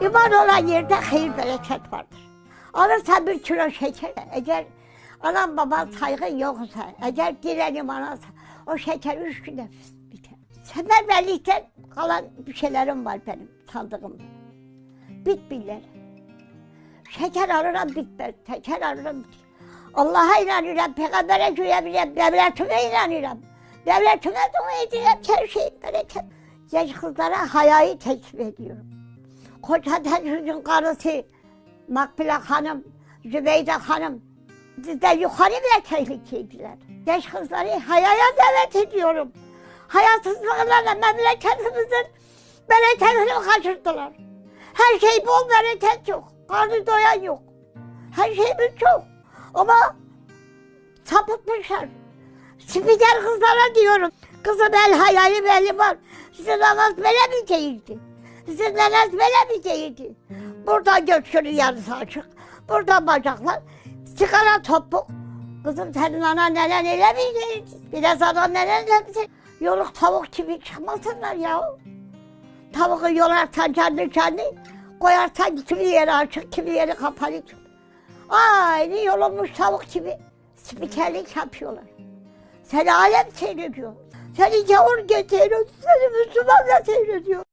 İman olan yerde hayır bereket vardır. Alırsan bir kilo şeker, eğer anam baban saygın yoksa, eğer dilenim anasa, o şeker üç günde biter. Seferberlikten kalan bir şeylerim var benim sandığımda. Bitbiller. Şeker alırım bitmez, şeker alırım. Allah'a inanıyorum, peygambere güvenim, devletime inanıyorum. Devletime dua ediyorum, her şey bereket. Genç kızlara hayayı teklif ediyorum. Koca Tenhüz'ün karısı Makbule Hanım, Zübeyde Hanım bizden yukarı bile tehlikeliydiler. Genç kızları hayaya davet ediyorum. Hayasızlıklarla memleketimizin bereketini kaçırdılar. Her şey bol bereket yok. Karnı doyan yok. Her şeyimiz çok. Ama sapıtmışlar. Spiker kızlara diyorum. Kızım el hayali belli var. Sizin namaz böyle mi değildi? Sizin namaz böyle mi değildi? Buradan göçünün yarısı açık. Buradan bacaklar. Sigara topuk. Kızım senin anan nenen öyle miydi? Biraz anan nenen öyle miydi? Yoluk tavuk gibi çıkmasınlar ya. Tavuğu yolarsan kendi kendi, koyarsan kimi yeri açık, kimi yeri kapalı. Aynı yolunmuş tavuk gibi spikerlik yapıyorlar. Seni alem seyrediyor. Seni gavur getiriyor, seni Müslüman da seyrediyor.